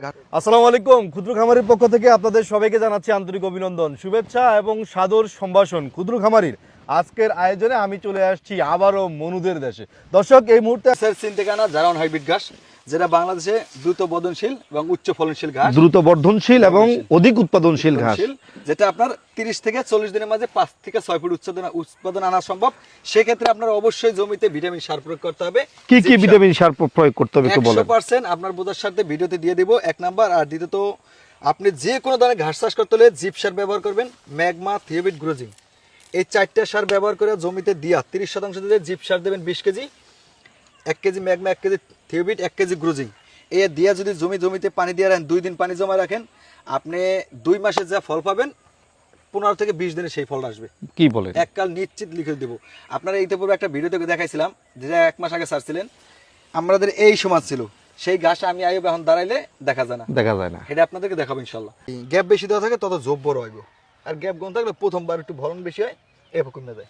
আসসালামু আলাইকুম, ক্ষুদ্র খামারির পক্ষ থেকে আপনাদের সবাইকে জানাচ্ছি আন্তরিক অভিনন্দন, শুভেচ্ছা এবং সাদর সম্ভাষণ। ক্ষুদ্র খামারির আজকের আয়োজনে আমি চলে আসছি আবারও মনুদের দেশে। দর্শক, এই মুহূর্তে স্যার সিনটেকানা জারাউন হাইব্রিড ঘাস যেটা বাংলাদেশে দ্রুত বদনশীল এবং উচ্চ ফলনশীল ঘাস। দ্রুত বর্ধনশীল এবং অধিক উৎপাদনশীল ঘাস। যেটা আপনার তিরিশ থেকে চল্লিশ দিনের মাঝে পাঁচ থেকে ছয় ফুট উৎপাদন উৎপাদন আনা সম্ভব। সেক্ষেত্রে আপনার অবশ্যই জমিতে ভিটামিন সার প্রয়োগ করতে হবে। কি কি ভিটামিন সার প্রয়োগ করতে হবে একটু একশো বলেন পার্সেন্ট আপনার বোঝার সাথে ভিডিওতে দিয়ে দিব। এক নাম্বার আর দ্বিতীয়ত আপনি যে কোনো ধরনের ঘাস চাষ করতে হলে জিপ সার ব্যবহার করবেন। ম্যাগমা থিওবিট গ্রোজিং এই চারটা সার ব্যবহার করে জমিতে দিয়া তিরিশ শতাংশ দিলে জিপ সার দেবেন বিশ কেজি। এক কেজি ম্যাগমা এক কেজি থিওবিট এক কেজি গ্রোজিং। এই দিয়া যদি জমি জমিতে পানি দিয়ে রাখেন দুই দিন পানি জমা রাখেন আপনি দুই মাসে যা ফল পাবেন পনেরো থেকে বিশ দিনে সেই ফল আসবে। কি বলেন? এককাল নিশ্চিত লিখে দেবো। আপনারা এইতে পূর্বে একটা ভিডিওতে দেখাইছিলাম যেটা এক মাস আগে ছাড়ছিলেন। আমাদের এই সমাজ ছিল। সেই গাছ আমি আইব এখন দাঁড়াইলে দেখা যায় না। দেখা যায় না। এটা আপনাদেরকে দেখাবো ইনশাল্লাহ গ্যাপ বেশি দেওয়া থাকে তত জোব বড় হইব আর গ্যাপ কম থাকলে প্রথমবার একটু ভরণ বেশি হয় এরকম কমে যায়।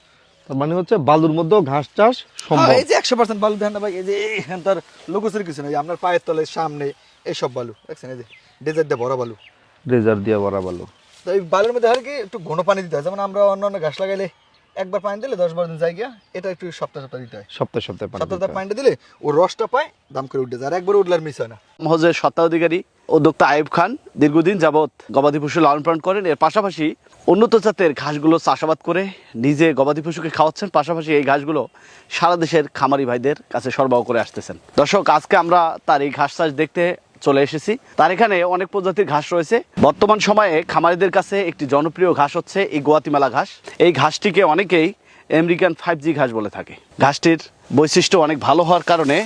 তার মানে হচ্ছে বালুর মধ্যে ঘাস চাষ সম্ভব। হ্যাঁ, এই যে একশো পার্সেন্ট বালু দেখেন না ভাই এই যে এখান তার লুকোচুরি কিছু নেই আপনার পায়ের তলে সামনে এইসব বালু দেখছেন এই যে ডেজার্ট দিয়ে ভরা বালু। রেজার দিয়ে বড়া বালু। তো এই বালুর মধ্যে হয় কি একটু ঘন পানি দিতে হয় যেমন আমরা অন্য অন্য ঘাস লাগাইলে একবার পানি দিলে দশ বারো দিন যাই গিয়া এটা একটু সপ্তাহ সপ্তাহ দিতে হয়। সপ্তাহে সপ্তাহে সপ্তাহ পানিটা দিলে ও রসটা পায় দাম করে উঠে যায় আর একবার উঠলে আর মিস হয় না। মহজের স্বত্বাধিকারী উদ্যোক্তা আইব খান দীর্ঘদিন যাবৎ গবাদি পশু লালন পালন করেন। এর পাশাপাশি উন্নত জাতের ঘাসগুলো চাষাবাদ করে নিজে গবাদি পশুকে খাওয়াচ্ছেন। পাশাপাশি এই ঘাসগুলো সারা দেশের খামারি ভাইদের কাছে সরবরাহ করে আসতেছেন। দর্শক, আজকে আমরা তার এই ঘাস চাষ দেখতে চলে এসেছি। তার এখানে অনেক প্রজাতির ঘাস রয়েছে। বর্তমান সময়ে খামারিদের কাছে একটি জনপ্রিয় ঘাস হচ্ছে এই গোয়াতিমালা ঘাস। এই ঘাসটিকে অনেকেই আমেরিকান ফাইভ জি ঘাস বলে থাকে। ঘাসটির বৈশিষ্ট্য অনেক ভালো হওয়ার কারণে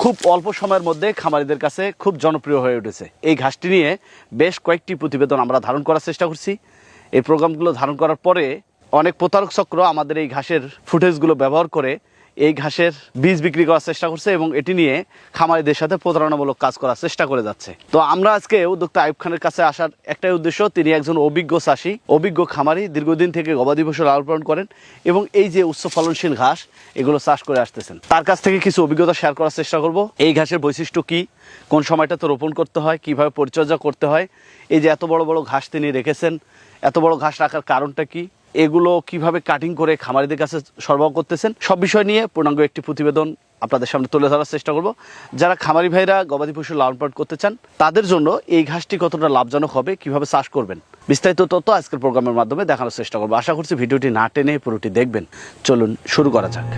খুব অল্প সময়ের মধ্যে খামারিদের কাছে খুব জনপ্রিয় হয়ে উঠেছে। এই ঘাসটি নিয়ে বেশ কয়েকটি প্রতিবেদন আমরা ধারণ করার চেষ্টা করছি। এই প্রোগ্রামগুলো ধারণ করার পরে অনেক প্রতারক চক্র আমাদের এই ঘাসের ফুটেজগুলো ব্যবহার করে এই ঘাসের বীজ বিক্রি করার চেষ্টা করছে এবং এটি নিয়ে খামারিদের সাথে প্রতারণামূলক কাজ করার চেষ্টা করে যাচ্ছে। তো আমরা আজকে উদ্যোক্তা আইব খানের কাছে আসার একটাই উদ্দেশ্য, তিনি একজন অভিজ্ঞ চাষী, অভিজ্ঞ খামারি, দীর্ঘদিন থেকে গবাদি পশু লালন পালন করেন এবং এই যে উচ্চ ফলনশীল ঘাস, এগুলো চাষ করে আসতেছেন। তার কাছ থেকে কিছু অভিজ্ঞতা শেয়ার করার চেষ্টা করব। এই ঘাসের বৈশিষ্ট্য কি? কোন সময়টাতে রোপণ করতে হয়? কীভাবে পরিচর্যা করতে হয়? এই যে এত বড় বড় ঘাস তিনি রেখেছেন, এত বড় ঘাস রাখার কারণটা কি? এগুলো কীভাবে কাটিং করে খামারিদের কাছে সরবরাহ করতেছেন, সব বিষয় নিয়ে পূর্ণাঙ্গ একটি প্রতিবেদন আপনাদের সামনে তুলে ধরার চেষ্টা করব। যারা খামারি ভাইরা গবাদি পশু লালন পালন করতে চান, তাদের জন্য এই ঘাসটি কতটা লাভজনক হবে, কীভাবে চাষ করবেন? বিস্তারিত তথ্য আজকের প্রোগ্রামের মাধ্যমে দেখানোর চেষ্টা করব। আশা করছি ভিডিওটি না টেনে পুরোটি দেখবেন। চলুন শুরু করা যাক।